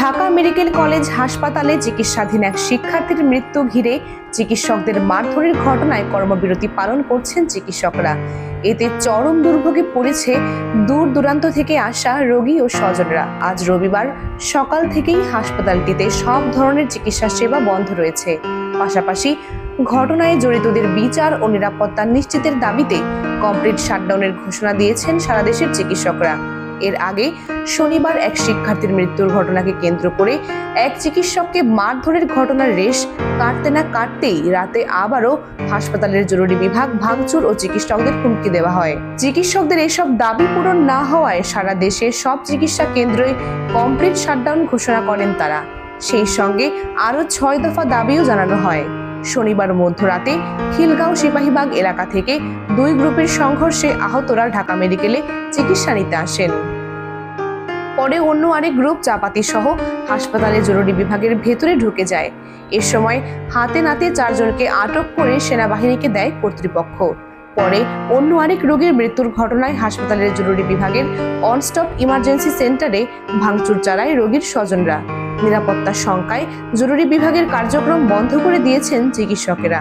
Dhaka medical college হাসপাতালে চিকিৎসাধীন এক শিক্ষার্থীর মৃত্যু ঘিরে চিকিৎসকদের মারধরের ঘটনায় কর্মবিরতি পালন করছেন চিকিৎসকরা। এতে চরম দুর্ভোগে পড়েছে দূর দূরান্ত থেকে আসা রোগী ও স্বজনরা। আজ রবিবার সকাল থেকেই হাসপাতালটিতে সব ধরনের চিকিৎসা সেবা বন্ধ রয়েছে। পাশাপাশি ঘটনায় জড়িতদের বিচার ও নিরাপত্তা নিশ্চিতের দাবিতে কমপ্লিট শাটডাউনের ঘোষণা দিয়েছেন সারা দেশের চিকিৎসকরা। এর আগে শনিবার এক শিক্ষার্থীর মৃত্যুর ঘটনাকে কেন্দ্র করে এক চিকিৎসককে মারধরের ঘটনার রেশ কাটতে না কাটতেই রাতে আবারও হাসপাতালের জরুরি বিভাগ, ভাঙচুর ও চিকিৎসকদের হুমকি দেওয়া হয়। চিকিৎসকদের এসব দাবি পূরণ না হওয়ায় সারা দেশে সব চিকিৎসা কেন্দ্রে কমপ্লিট শাটডাউন ঘোষণা করেন তারা। সেই সঙ্গে আরও ছয় দফা দাবিও জানানো হয়। শনিবার মধ্যরাতে খিলগাঁও সিপাহীবাগ এলাকা থেকে দুই গ্রুপের সংঘর্ষে আহতরা ঢাকা মেডিকেলে চিকিৎসা নিতে আসেন। পরে অন্য আরেক গ্রুপ চাপাতি সহ হাসপাতালে জরুরি বিভাগের ভেতরে ঢুকে যায়। এ সময় হাতে নাতে চারজনকে আটক করে সেনাবাহিনীকে দেয় কর্তৃপক্ষ। পরে অন্য আরেক রোগীর মৃত্যুর ঘটনায় হাসপাতালের জরুরি বিভাগের অনস্টপ ইমার্জেন্সি সেন্টারে ভাঙচুর চালায় রোগীর স্বজনরা। নিরাপত্তার শঙ্কায় জরুরি বিভাগের কার্যক্রম বন্ধ করে দিয়েছেন চিকিৎসকেরা।